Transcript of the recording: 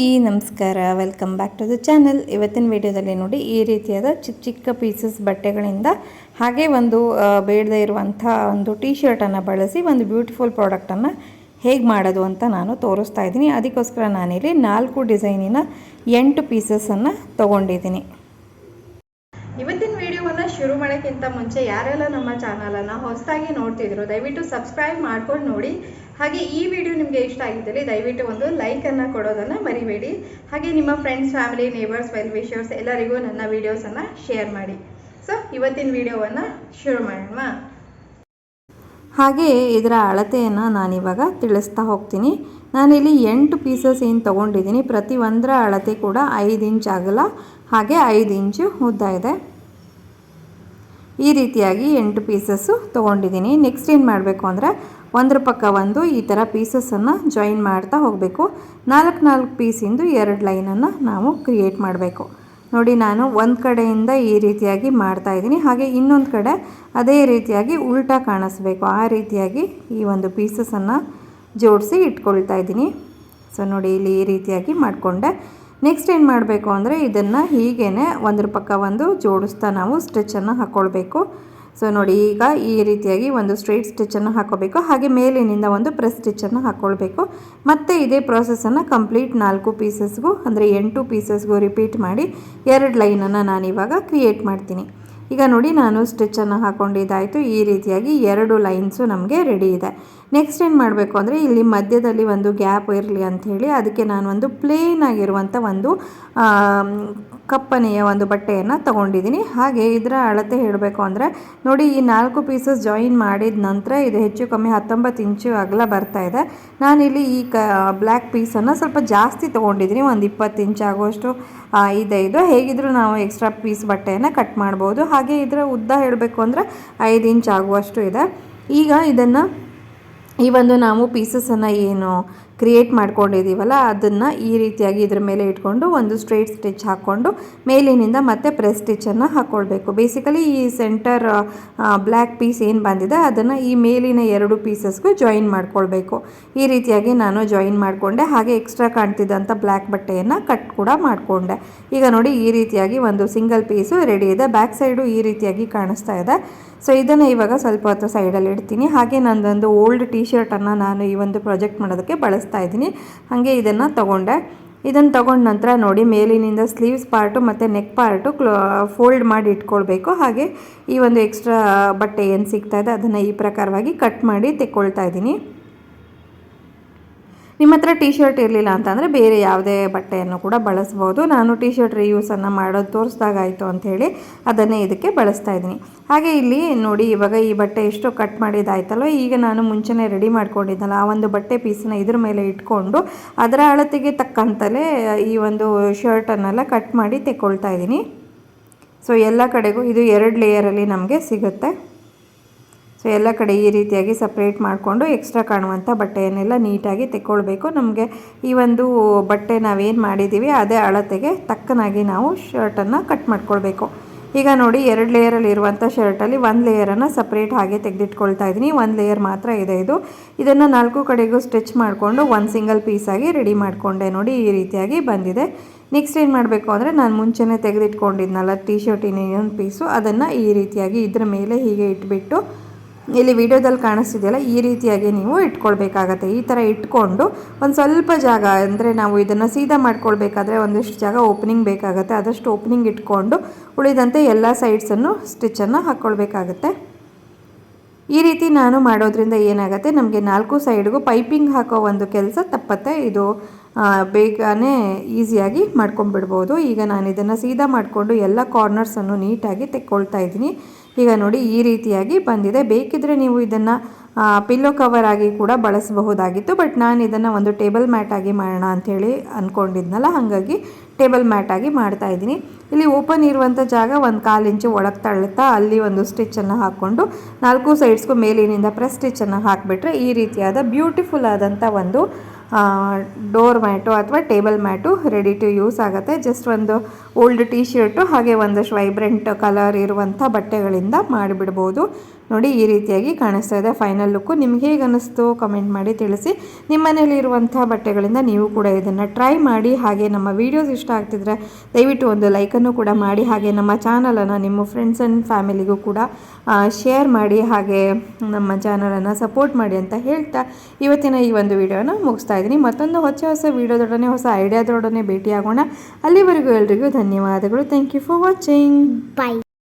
ಈ ನಮಸ್ಕಾರ. Welcome back to the channel ಇವತ್ತಿನ ವಿಡಿಯೋದಲ್ಲಿ ನೋಡಿ, ಈ ರೀತಿಯಾದ ಚಿಕ್ಕ ಚಿಕ್ಕ ಪೀಸಸ್ ಬಟ್ಟೆಗಳಿಂದ ಹಾಗೆ ಒಂದು ಬೇಡದೇ ಇರುವಂಥ ಒಂದು ಟೀ ಶರ್ಟನ್ನು ಬಳಸಿ ಒಂದು ಬ್ಯೂಟಿಫುಲ್ ಪ್ರಾಡಕ್ಟನ್ನು ಹೇಗೆ ಮಾಡೋದು ಅಂತ ನಾನು ತೋರಿಸ್ತಾ ಇದ್ದೀನಿ. ಅದಕ್ಕೋಸ್ಕರ ನಾನಿಲ್ಲಿ ನಾಲ್ಕು ಡಿಸೈನಿನ ಎಂಟು ಪೀಸಸನ್ನು ತೊಗೊಂಡಿದ್ದೀನಿ. ಇವತ್ತಿನ ವಿಡಿಯೋವನ್ನು ಶುರು ಮಾಡೋಕ್ಕಿಂತ ಮುಂಚೆ ಯಾರೆಲ್ಲ ನಮ್ಮ ಚಾನಲನ್ನು ಹೊಸದಾಗಿ ನೋಡ್ತಿದ್ರು, ದಯವಿಟ್ಟು ಸಬ್ಸ್ಕ್ರೈಬ್ ಮಾಡ್ಕೊಂಡು ನೋಡಿ. ಹಾಗೆ ಈ ವಿಡಿಯೋ ನಿಮಗೆ ಇಷ್ಟ ಆಗಿದ್ದಲ್ಲಿ ದಯವಿಟ್ಟು ಒಂದು ಲೈಕನ್ನು ಕೊಡೋದನ್ನು ಮರಿಬೇಡಿ. ಹಾಗೆ ನಿಮ್ಮ friends family neighbours well wishers ಎಲ್ಲರಿಗೂ ನನ್ನ ವಿಡಿಯೋಸನ್ನು ಶೇರ್ ಮಾಡಿ. ಸೊ ಇವತ್ತಿನ ವಿಡಿಯೋವನ್ನು ಶುರು ಮಾಡೋಣ. ಹಾಗೆ ಇದರ ಅಳತೆಯನ್ನು ನಾನಿವಾಗ ತಿಳಿಸ್ತಾ ಹೋಗ್ತೀನಿ. ನಾನಿಲ್ಲಿ ಎಂಟು ಪೀಸಸ್ ಏನು ತೊಗೊಂಡಿದ್ದೀನಿ. ಪ್ರತಿ ಒಂದರ ಅಳತೆ ಕೂಡ ಐದು ಇಂಚ್ ಆಗಲ್ಲ ಹಾಗೆ ಐದು ಇಂಚು ಉದ್ದ ಇದೆ. ಈ ರೀತಿಯಾಗಿ ಎಂಟು ಪೀಸಸ್ಸು ತೊಗೊಂಡಿದ್ದೀನಿ. ನೆಕ್ಸ್ಟ್ ಏನು ಮಾಡಬೇಕು ಅಂದರೆ ಒಂದರ ಪಕ್ಕ ಒಂದು ಈ ಥರ ಪೀಸಸನ್ನು ಜಾಯಿನ್ ಮಾಡ್ತಾ ಹೋಗಬೇಕು. ನಾಲ್ಕು ನಾಲ್ಕು ಪೀಸಿಂದು ಎರಡು ಲೈನನ್ನು ನಾವು ಕ್ರಿಯೇಟ್ ಮಾಡಬೇಕು. ನೋಡಿ ನಾನು ಒಂದು ಕಡೆಯಿಂದ ಈ ರೀತಿಯಾಗಿ ಮಾಡ್ತಾ ಇದ್ದೀನಿ. ಹಾಗೆ ಇನ್ನೊಂದು ಕಡೆ ಅದೇ ರೀತಿಯಾಗಿ ಉಲ್ಟಾ ಕಾಣಿಸ್ಬೇಕು. ಆ ರೀತಿಯಾಗಿ ಈ ಒಂದು ಪೀಸಸನ್ನು ಜೋಡಿಸಿ ಇಟ್ಕೊಳ್ತಾ ಇದ್ದೀನಿ. ಸೊ ನೋಡಿ ಇಲ್ಲಿ ಈ ರೀತಿಯಾಗಿ ಮಾಡಿಕೊಂಡೆ. ನೆಕ್ಸ್ಟ್ ಏನು ಮಾಡಬೇಕು ಅಂದರೆ ಇದನ್ನು ಹೀಗೇ ಒಂದ್ರ ಪಕ್ಕ ಒಂದು ಜೋಡಿಸ್ತಾ ನಾವು ಸ್ಟಿಚ್ಚನ್ನು ಹಾಕ್ಕೊಳ್ಬೇಕು ಸೊ ನೋಡಿ ಈಗ ಈ ರೀತಿಯಾಗಿ ಒಂದು ಸ್ಟ್ರೈಟ್ ಸ್ಟಿಚ್ಚನ್ನು ಹಾಕೋಬೇಕು. ಹಾಗೆ ಮೇಲಿನಿಂದ ಒಂದು ಪ್ರೆಸ್ ಸ್ಟಿಚ್ಚನ್ನು ಹಾಕ್ಕೊಳ್ಬೇಕು ಮತ್ತು ಇದೇ ಪ್ರಾಸೆಸನ್ನು ಕಂಪ್ಲೀಟ್ ನಾಲ್ಕು ಪೀಸಸ್ಗೂ ಅಂದರೆ ಎಂಟು ಪೀಸಸ್ಗೂ ರಿಪೀಟ್ ಮಾಡಿ ಎರಡು ಲೈನನ್ನು ನಾನಿವಾಗ ಕ್ರಿಯೇಟ್ ಮಾಡ್ತೀನಿ. ಈಗ ನೋಡಿ ನಾನು ಸ್ಟಿಚ್ಚನ್ನು ಹಾಕ್ಕೊಂಡಿದ್ದಾಯಿತು ಈ ರೀತಿಯಾಗಿ ಎರಡು ಲೈನ್ಸು ನಮಗೆ ರೆಡಿ ಇದೆ. ನೆಕ್ಸ್ಟ್ ಏನು ಮಾಡಬೇಕು ಅಂದರೆ ಇಲ್ಲಿ ಮಧ್ಯದಲ್ಲಿ ಒಂದು ಗ್ಯಾಪ್ ಇರಲಿ ಅಂಥೇಳಿ ಅದಕ್ಕೆ ನಾನು ಒಂದು ಪ್ಲೇನ್ ಆಗಿರುವಂಥ ಒಂದು ಕಪ್ಪನೆಯ ಒಂದು ಬಟ್ಟೆಯನ್ನು ತಗೊಂಡಿದ್ದೀನಿ. ಹಾಗೆ ಇದರ ಅಳತೆ ಹೇಳಬೇಕು ಅಂದರೆ, ನೋಡಿ ಈ ನಾಲ್ಕು ಪೀಸಸ್ ಜಾಯಿನ್ ಮಾಡಿದ ನಂತರ ಇದು ಹೆಚ್ಚು ಕಮ್ಮಿ ಹತ್ತೊಂಬತ್ತು ಇಂಚು ಅಗಲ ಬರ್ತಾ ಇದೆ. ನಾನಿಲ್ಲಿ ಈ ಕ ಬ್ಲ್ಯಾಕ್ ಪೀಸನ್ನು ಸ್ವಲ್ಪ ಜಾಸ್ತಿ ತೊಗೊಂಡಿದ್ದೀನಿ. ಒಂದು ಇಪ್ಪತ್ತು ಇಂಚ್ ಆಗುವಷ್ಟು ಇದೆ ಇದು. ಹೇಗಿದ್ರೂ ನಾವು ಎಕ್ಸ್ಟ್ರಾ ಪೀಸ್ ಬಟ್ಟೆಯನ್ನು ಕಟ್ ಮಾಡ್ಬೋದು. ಹಾಗೆ ಇದರ ಉದ್ದ ಹೇಳಬೇಕು ಅಂದರೆ, ಐದು ಇಂಚ್ ಆಗುವಷ್ಟು ಇದೆ. ಈಗ ಇದನ್ನು ಈ ಒಂದು ನಾವು ಪೀಸಸನ್ನು ಏನು ಕ್ರಿಯೇಟ್ ಮಾಡ್ಕೊಂಡಿದ್ದೀವಲ್ಲ ಅದನ್ನು ಈ ರೀತಿಯಾಗಿ ಇದ್ರ ಮೇಲೆ ಇಟ್ಕೊಂಡು ಒಂದು ಸ್ಟ್ರೈಟ್ ಸ್ಟಿಚ್ ಹಾಕ್ಕೊಂಡು ಮೇಲಿನಿಂದ ಮತ್ತೆ ಪ್ರೆಸ್ ಸ್ಟಿಚ್ಚನ್ನು ಹಾಕ್ಕೊಳ್ಬೇಕು ಬೇಸಿಕಲಿ ಈ ಸೆಂಟರ್ ಬ್ಲ್ಯಾಕ್ ಪೀಸ್ ಏನು ಬಂದಿದೆ, ಅದನ್ನು ಈ ಮೇಲಿನ ಎರಡು ಪೀಸಸ್ಗೂ ಜಾಯಿನ್ ಮಾಡ್ಕೊಳ್ಬೇಕು. ಈ ರೀತಿಯಾಗಿ ನಾನು ಜಾಯಿನ್ ಮಾಡಿಕೊಂಡೆ. ಹಾಗೆ ಎಕ್ಸ್ಟ್ರಾ ಕಾಣ್ತಿದ್ದಂಥ ಬ್ಲ್ಯಾಕ್ ಬಟ್ಟೆಯನ್ನು ಕಟ್ ಕೂಡ ಮಾಡಿಕೊಂಡೆ. ಈಗ ನೋಡಿ ಈ ರೀತಿಯಾಗಿ ಒಂದು ಸಿಂಗಲ್ ಪೀಸು ರೆಡಿ ಇದೆ. ಬ್ಯಾಕ್ ಸೈಡು ಈ ರೀತಿಯಾಗಿ ಕಾಣಿಸ್ತಾ ಇದೆ. ಸೊ ಇದನ್ನು ಇವಾಗ ಸ್ವಲ್ಪ ಹೊತ್ತು ಸೈಡಲ್ಲಿ ಇಡ್ತೀನಿ. ಹಾಗೆ ನಂದೊಂದು ಓಲ್ಡ್ ಟೀ ಶರ್ಟನ್ನು ನಾನು ಈ ಒಂದು ಪ್ರಾಜೆಕ್ಟ್ ಮಾಡೋದಕ್ಕೆ ಬಳಸ್ತಾ ಇದ್ದೀನಿ. ಹಾಗೆ ಇದನ್ನು ತಗೊಂಡೆ. ಇದನ್ನು ತಗೊಂಡ ನಂತರ ನೋಡಿ ಮೇಲಿನಿಂದ ಸ್ಲೀವ್ಸ್ ಪಾರ್ಟು ಮತ್ತು ನೆಕ್ ಪಾರ್ಟು ಕ್ಲೋ, ಫೋಲ್ಡ್ ಮಾಡಿ ಇಟ್ಕೊಳ್ಬೇಕು. ಹಾಗೆ ಈ ಒಂದು ಎಕ್ಸ್ಟ್ರಾ ಬಟ್ಟೆ ಏನು ಸಿಗ್ತಾ ಇದೆ ಅದನ್ನು ಈ ಪ್ರಕಾರವಾಗಿ ಕಟ್ ಮಾಡಿ ತೆಕ್ಕೊಳ್ತಾ ಇದ್ದೀನಿ. ನಿಮ್ಮ ಹತ್ರ ಟಿ ಶರ್ಟ್ ಇರಲಿಲ್ಲ ಅಂತಂದರೆ ಬೇರೆ ಯಾವುದೇ ಬಟ್ಟೆಯನ್ನು ಕೂಡ ಬಳಸ್ಬೋದು. ನಾನು ಟಿ ಶರ್ಟ್ ರಿಯೂಸನ್ನು ಮಾಡೋದು ತೋರಿಸ್ದಾಗಾಯಿತು ಅಂಥೇಳಿ ಅದನ್ನೇ ಇದಕ್ಕೆ ಬಳಸ್ತಾ ಇದ್ದೀನಿ. ಹಾಗೆ ಇಲ್ಲಿ ನೋಡಿ, ಇವಾಗ ಈ ಬಟ್ಟೆ ಎಷ್ಟು ಕಟ್ ಮಾಡಿದಾಯ್ತಲ್ವ? ಈಗ ನಾನು ಮುಂಚೆನೇ ರೆಡಿ ಮಾಡ್ಕೊಂಡಿದ್ದಲ್ಲ. ಆ ಒಂದು ಬಟ್ಟೆ ಪೀಸನ್ನ ಇದ್ರ ಮೇಲೆ ಇಟ್ಕೊಂಡು ಅದರ ಅಳತೆಗೆ ತಕ್ಕಂತಲೇ, ಈ ಒಂದು ಶರ್ಟನ್ನೆಲ್ಲ ಕಟ್ ಮಾಡಿ ತೆಕ್ಕೊಳ್ತಾ ಇದ್ದೀನಿ. ಸೊ ಎಲ್ಲ ಕಡೆಗೂ ಇದು ಎರಡು ಲೇಯರಲ್ಲಿ ನಮಗೆ ಸಿಗುತ್ತೆ. ಸೊ ಎಲ್ಲ ಕಡೆ ಈ ರೀತಿಯಾಗಿ ಸಪ್ರೇಟ್ ಮಾಡಿಕೊಂಡು ಎಕ್ಸ್ಟ್ರಾ ಕಾಣುವಂಥ ಬಟ್ಟೆಯನ್ನೆಲ್ಲ ನೀಟಾಗಿ ತೆಕ್ಕೊಳ್ಬೇಕು. ನಮಗೆ ಈ ಒಂದು ಬಟ್ಟೆ ನಾವೇನು ಮಾಡಿದ್ದೀವಿ, ಅದೇ ಅಳತೆಗೆ ತಕ್ಕನಾಗಿ ನಾವು ಶರ್ಟನ್ನು ಕಟ್ ಮಾಡ್ಕೊಳ್ಬೇಕು. ಈಗ ನೋಡಿ, ಎರಡು ಲೇಯರಲ್ಲಿ ಇರುವಂಥ ಶರ್ಟಲ್ಲಿ ಒಂದು ಲೇಯರನ್ನು ಸಪ್ರೇಟ್ ಹಾಗೆ ತೆಗೆದಿಟ್ಕೊಳ್ತಾ ಇದ್ದೀನಿ. ಒಂದು ಲೇಯರ್ ಮಾತ್ರ ಇದೆ ಇದು. ಇದನ್ನು ನಾಲ್ಕು ಕಡೆಗೂ ಸ್ಟಿಚ್ ಮಾಡಿಕೊಂಡು ಒಂದು ಸಿಂಗಲ್ ಪೀಸಾಗಿ ರೆಡಿ ಮಾಡಿಕೊಂಡೆ ನೋಡಿ ಈ ರೀತಿಯಾಗಿ ಬಂದಿದೆ. ನೆಕ್ಸ್ಟ್ ಏನು ಮಾಡಬೇಕು ಅಂದರೆ, ನಾನು ಮುಂಚೆನೇ ತೆಗೆದಿಟ್ಕೊಂಡಿದ್ನಲ್ಲ ಟೀ ಶರ್ಟಿನ ಇನ್ನೊಂದು ಪೀಸು ಅದನ್ನು ಈ ರೀತಿಯಾಗಿ ಇದ್ರ ಮೇಲೆ ಹೀಗೆ ಇಟ್ಬಿಟ್ಟು ಇಲ್ಲಿ ವಿಡಿಯೋದಲ್ಲಿ ಕಾಣಿಸ್ತಿದೆಯಲ್ಲ, ಈ ರೀತಿಯಾಗಿ ನೀವು ಇಟ್ಕೊಳ್ಬೇಕಾಗತ್ತೆ. ಈ ಥರ ಇಟ್ಕೊಂಡು ಒಂದು ಸ್ವಲ್ಪ ಜಾಗ, ಅಂದರೆ ನಾವು ಇದನ್ನು ಸೀದಾ ಮಾಡ್ಕೊಳ್ಬೇಕಾದ್ರೆ ಒಂದಿಷ್ಟು ಜಾಗ ಓಪನಿಂಗ್ ಬೇಕಾಗುತ್ತೆ. ಆದಷ್ಟು ಓಪನಿಂಗ್ ಇಟ್ಕೊಂಡು ಉಳಿದಂತೆ ಎಲ್ಲ ಸೈಡ್ಸನ್ನು ಸ್ಟಿಚ್ಚನ್ನು ಹಾಕ್ಕೊಳ್ಬೇಕಾಗತ್ತೆ. ಈ ರೀತಿ ನಾನು ಮಾಡೋದ್ರಿಂದ ಏನಾಗುತ್ತೆ, ನಮಗೆ ನಾಲ್ಕು ಸೈಡ್ಗೂ ಪೈಪಿಂಗ್ ಹಾಕೋ ಒಂದು ಕೆಲಸ ತಪ್ಪತ್ತೆ. ಇದು ಬೇಗನೆ ಈಸಿಯಾಗಿ ಮಾಡ್ಕೊಂಡ್ಬಿಡ್ಬೋದು. ಈಗ ನಾನು ಇದನ್ನು ಸೀದಾ ಮಾಡಿಕೊಂಡು ಎಲ್ಲ ಕಾರ್ನರ್ಸನ್ನು ನೀಟಾಗಿ ತೆಕ್ಕೊಳ್ತಾ ಇದ್ದೀನಿ. ಈಗ ನೋಡಿ ಈ ರೀತಿಯಾಗಿ ಬಂದಿದೆ. ಬೇಕಿದ್ರೆ ನೀವು ಇದನ್ನು ಪಿಲ್ಲೋ ಕವರ್ ಆಗಿ ಕೂಡ ಬಳಸಬಹುದಾಗಿತ್ತು. ಬಟ್ ನಾನು ಇದನ್ನು ಒಂದು ಟೇಬಲ್ ಮ್ಯಾಟ್ ಆಗಿ ಮಾಡೋಣ ಅಂಥೇಳಿ ಅಂದ್ಕೊಂಡಿದ್ನಲ್ಲ ಹಾಗಾಗಿ ಟೇಬಲ್ ಮ್ಯಾಟ್ ಆಗಿ ಮಾಡ್ತಾ ಇದ್ದೀನಿ. ಇಲ್ಲಿ ಓಪನ್ ಇರುವಂಥ ಜಾಗ ಒಂದು ಕಾಲು ಇಂಚು ಒಳಗೆ ತಳ್ಳುತ್ತಾ, ಅಲ್ಲಿ ಒಂದು ಸ್ಟಿಚ್ಚನ್ನು ಹಾಕ್ಕೊಂಡು, ನಾಲ್ಕು ಸೈಡ್ಸ್ಗೂ ಮೇಲಿನಿಂದ ಪ್ರೆಸ್ ಸ್ಟಿಚ್ಚನ್ನು ಹಾಕಿಬಿಟ್ರೆ ಈ ರೀತಿಯಾದ ಬ್ಯೂಟಿಫುಲ್ ಆದಂಥ ಒಂದು ಡೋರ್ ಮ್ಯಾಟು ಅಥವಾ table mat ready to use ಆಗುತ್ತೆ. ಜಸ್ಟ್ ಒಂದು ಓಲ್ಡ್ ಟೀ ಶರ್ಟು ಹಾಗೆ ಒಂದಷ್ಟು ವೈಬ್ರೆಂಟ್ ಕಲರ್ ಇರುವಂಥ ಬಟ್ಟೆಗಳಿಂದ ಮಾಡಿಬಿಡ್ಬೋದು. ನೋಡಿ ಈ ರೀತಿಯಾಗಿ ಕಾಣಿಸ್ತಾ ಇದೆ. ಫೈನಲ್ ಲುಕ್ಕು ನಿಮ್ಗೆ ಹೇಗೆ ಅನ್ನಿಸ್ತು ಕಮೆಂಟ್ ಮಾಡಿ ತಿಳಿಸಿ. ನಿಮ್ಮ ಮನೇಲಿ ಇರುವಂಥ ಬಟ್ಟೆಗಳಿಂದ ನೀವು ಕೂಡ ಇದನ್ನು ಟ್ರೈ ಮಾಡಿ. ಹಾಗೆ ನಮ್ಮ ವೀಡಿಯೋಸ್ ಇಷ್ಟ ಆಗ್ತಿದ್ರೆ ದಯವಿಟ್ಟು ಒಂದು ಲೈಕನ್ನು ಕೂಡ ಮಾಡಿ. ಹಾಗೆ ನಮ್ಮ ಚಾನಲನ್ನು ನಿಮ್ಮ ಫ್ರೆಂಡ್ಸ್ ಆ್ಯಂಡ್ ಫ್ಯಾಮಿಲಿಗೂ ಕೂಡ ಶೇರ್ ಮಾಡಿ. ಹಾಗೆ ನಮ್ಮ ಚಾನಲನ್ನು ಸಪೋರ್ಟ್ ಮಾಡಿ ಅಂತ ಹೇಳ್ತಾ ಇವತ್ತಿನ ಈ ಒಂದು ವಿಡಿಯೋನ ಮುಗಿಸ್ತಾ ಇದ್ದೀನಿ. ಮತ್ತೊಂದು ಹೊಸ ಹೊಸ ವೀಡಿಯೋದೊಡನೆ ಹೊಸ ಐಡಿಯಾದೊಡನೆ ಭೇಟಿಯಾಗೋಣ. ಅಲ್ಲಿವರೆಗೂ ಎಲ್ರಿಗೂ ಧನ್ಯವಾದಗಳು. Thank you for watching Bye.